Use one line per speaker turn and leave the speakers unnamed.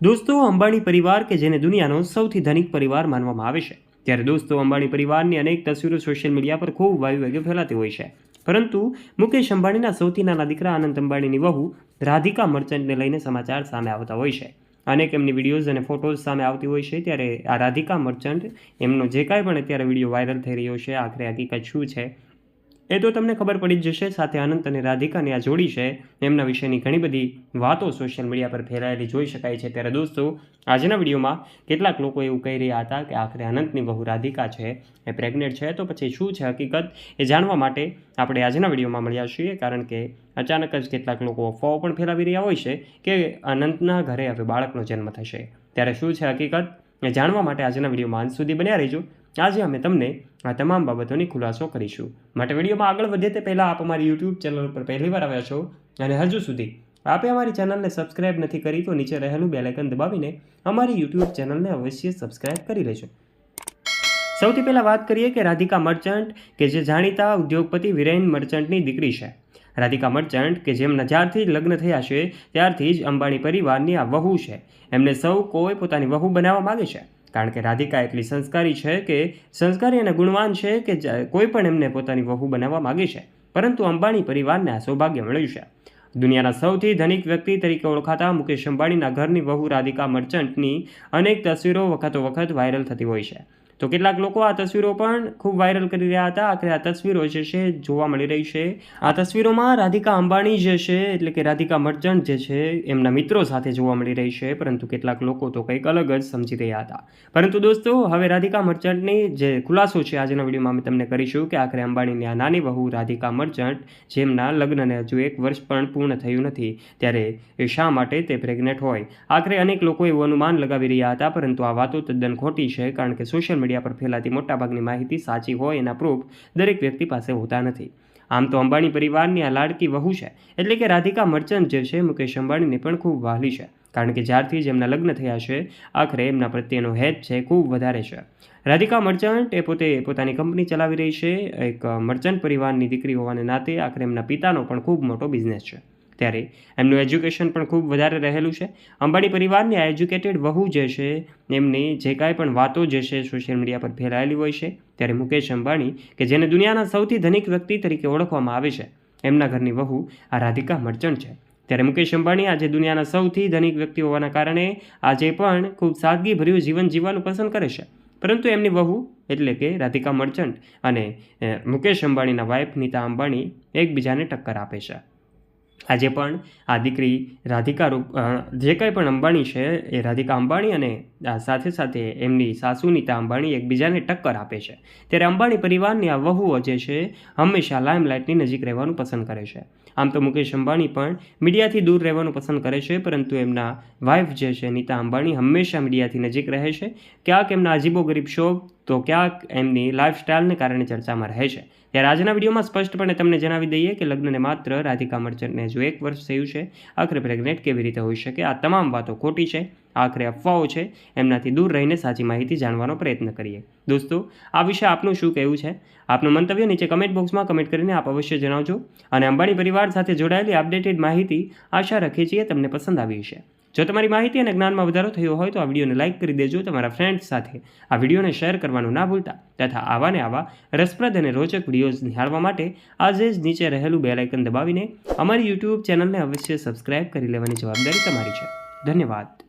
દોસ્તો, અંબાણી પરિવાર કે જેને દુનિયાનો સૌથી ધનિક પરિવાર માનવામાં આવે છે. ત્યારે દોસ્તો, અંબાણી પરિવારની અનેક તસવીરો સોશિયલ મીડિયા પર ખૂબ વાયુ વેગે ફેલાતી હોય છે. પરંતુ મુકેશ અંબાણીના સૌથી નાના દીકરા આનંદ અંબાણીની વહુ રાધિકા મર્ચન્ટને લઈને સમાચાર સામે આવતા હોય છે. અનેક એમની વિડીયોઝ અને ફોટોઝ સામે આવતી હોય છે, ત્યારે આ રાધિકા મર્ચન્ટ એમનો જે કાંઈ પણ અત્યારે વીડિયો વાયરલ થઈ રહ્યો છે, આખરે હકીકત શું છે? એ તો તમને ખબર પડી જ જશે, સાથે અનંત અને રાધિકાની આ જોડી છે, એમના વિશેની ઘણી બધી વાતો સોશિયલ મીડિયા પર ફેલાયેલી જોઈ શકાય છે. ત્યારે દોસ્તો, આજના વિડીયોમાં કેટલાક લોકો એવું કહી રહ્યા હતા કે આખરે અનંતની બહુ રાધિકા છે, એ પ્રેગ્નેન્ટ છે, તો પછી શું છે હકીકત? એ જાણવા માટે આપણે આજના વિડીયોમાં મળ્યા છીએ, કારણ કે અચાનક જ કેટલાક લોકો અફવાઓ પણ ફેલાવી રહ્યા હોય છે કે અનંતના ઘરે હવે બાળકનો જન્મ થશે. ત્યારે શું છે હકીકત? એ જાણવા માટે આજના વિડીયોમાં અંત સુધી બન્યા રહેજો. આજે અમે તમને આ તમામ બાબતોની ખુલાસો કરીશું. માટે વિડીયોમાં આગળ વધે તે પહેલાં આપ અમારી યુટ્યુબ ચેનલ પર પહેલી વાર આવ્યા છો અને હજુ સુધી આપે અમારી ચેનલને સબસ્ક્રાઇબ નથી કરી તો નીચે રહેલું બેલાઇકન દબાવીને અમારી યુટ્યુબ ચેનલને અવશ્ય સબસ્ક્રાઇબ કરી લેજો. સૌથી પહેલાં વાત કરીએ કે રાધિકા મર્ચન્ટ, કે જે જાણીતા ઉદ્યોગપતિ વિરેન મર્ચન્ટની દીકરી છે. રાધિકા મર્ચન્ટ, કે જેમના જ્યારથી લગ્ન થયા છે, ત્યારથી જ અંબાણી પરિવારની આ વહુ છે. એમને સૌ કોઈ પોતાની વહુ બનાવવા માગે છે. કારણ કે રાધિકા એટલી સંસ્કારી છે કે સંસ્કારી અને ગુણવાન છે કે કોઈ પણ એમને પોતાની વહુ બનાવવા માગે છે. પરંતુ અંબાણી પરિવારને આ સૌભાગ્ય મળ્યું છે. દુનિયાના સૌથી ધનિક વ્યક્તિ તરીકે ઓળખાતા મુકેશ અંબાણીના ઘરની વહુ રાધિકા મર્ચન્ટની અનેક તસવીરો વખતો વખત વાયરલ થતી હોય છે. તો કેટલાક લોકો આ તસવીરો પણ ખૂબ વાયરલ કરી રહ્યા હતા. આખરે આ તસવીરો જે છે જોવા મળી રહી છે. આ તસવીરોમાં રાધિકા અંબાણી જે છે, એટલે કે રાધિકા મર્ચન્ટ જે છે, એમના મિત્રો સાથે જોવા મળી રહી છે, પરંતુ કેટલાક લોકો તો કંઈક અલગ જ સમજી રહ્યા હતા. પરંતુ દોસ્તો, હવે રાધિકા મર્ચન્ટની જે ખુલાસો છે, આજના વિડીયોમાં અમે તમને કરીશું કે આખરે અંબાણીની આ નાની વહુ રાધિકા મર્ચન્ટ જેમના લગ્નને હજુ એક વર્ષ પણ પૂર્ણ થયું નથી, ત્યારે એ શા માટે તે પ્રેગ્નેન્ટ હોય? આખરે અનેક લોકો એવું અનુમાન લગાવી રહ્યા હતા, પરંતુ આ વાતો તદ્દન ખોટી છે, કારણ કે સોશિયલ મીડિયા પર ફેલાતી મોટાભાગની માહિતી સાચી હોય એના પ્રૂફ દરેક વ્યક્તિ પાસે હોતા નથી. આમ તો અંબાણી પરિવારની આ લાડકી વહુ છે, એટલે કે રાધિકા મર્ચન્ટ જે છે, મુકેશ અંબાણીને પણ ખૂબ વહાલી છે. કારણ કે જ્યારથી જ એમના લગ્ન થયા છે, આખરે એમના પ્રત્યેનો હેત છે, ખૂબ વધારે છે. રાધિકા મર્ચન્ટ એ પોતે પોતાની કંપની ચલાવી રહી છે, એક મર્ચન્ટ પરિવારની દીકરી હોવાને નાતે આખરે એમના પિતાનો પણ ખૂબ મોટો બિઝનેસ છે. ત્યારે. એમનું એજ્યુકેશન પણ ખૂબ વધારે રહેલું છે. અંબાણી પરિવારની આ એજ્યુકેટેડ વહુ જે છે, એમની જે કાંઈ પણ વાતો જે છે સોશિયલ મીડિયા પર ફેલાયેલી હોય છે, ત્યારે મુકેશ અંબાણી, કે જેને દુનિયાના સૌથી ધનિક વ્યક્તિ તરીકે ઓળખવામાં આવે છે, એમના ઘરની વહુ આ રાધિકા મર્ચન્ટ છે. ત્યારે મુકેશ અંબાણી આજે દુનિયાના સૌથી ધનિક વ્યક્તિ હોવાના કારણે આજે પણ ખૂબ સાદગીભર્યું જીવન જીવવાનું પસંદ કરે છે. પરંતુ એમની વહુ એટલે કે રાધિકા મર્ચન્ટ અને મુકેશ અંબાણીના વાઇફ નીતા અંબાણી એકબીજાને ટક્કર આપે છે. આજે પણ આ દીકરી રાધિકા રૂપ જે કંઈ પણ અંબાણી છે એ રાધિકા અંબાણી અને સાથે સાથે એમની સાસુ નીતા અંબાણી એકબીજાને ટક્કર આપે છે. ત્યારે અંબાણી પરિવારની આ વહુઓ જે છે હંમેશા લાઇમલાઇટની નજીક રહેવાનું પસંદ કરે છે. આમ તો મુકેશ અંબાણી પણ મીડિયાથી દૂર રહેવાનું પસંદ કરે છે, પરંતુ એમના વાઇફ જે છે નીતા અંબાણી હંમેશા મીડિયાથી નજીક રહે છે. ક્યાંક એમના અજીબો ગરીબ શો તો ક્યાંક એમની લાઇફસ્ટાઇલને કારણે ચર્ચામાં રહે છે. ત્યારે આજના વિડીયોમાં સ્પષ્ટપણે તમને જણાવી દઈએ કે લગ્નને માત્ર રાધિકા મર્ચન્ટને હજુ એક વર્ષ થયું છે, આખરે પ્રેગ્નેન્ટ કેવી રીતે હોઈ શકે? આ તમામ વાતો ખોટી છે, આખરે અફવાઓ છે, એમનાથી દૂર રહીને સાચી માહિતી જાણવાનો પ્રયત્ન કરીએ. દોસ્તો, આ વિશે આપનું શું કહેવું છે? આપનું મંતવ્ય નીચે કમેન્ટ બોક્સમાં કમેન્ટ કરીને આપ અવશ્ય જણાવજો. અને અંબાણી પરિવાર સાથે જોડાયેલી અપડેટેડ માહિતી આશા રાખીએ છીએ તમને પસંદ આવી હશે. જો તમારી માહિતી અને જ્ઞાનમાં વધારો થયો હોય તો આ વિડીયોને લાઇક કરી દેજો, તમારા ફ્રેન્ડ્સ સાથે આ વિડીયોને શેર કરવાનું ના ભૂલતા તથા આવા ને આવા રસપ્રદ અને રોચક વિડીયોઝ નિહાળવા માટે આજે જ નીચે રહેલું બેલાઇકન દબાવીને અમારી યુટ્યુબ ચેનલને અવશ્ય સબસ્ક્રાઇબ કરી લેવાની જવાબદારી તમારી છે. ધન્યવાદ.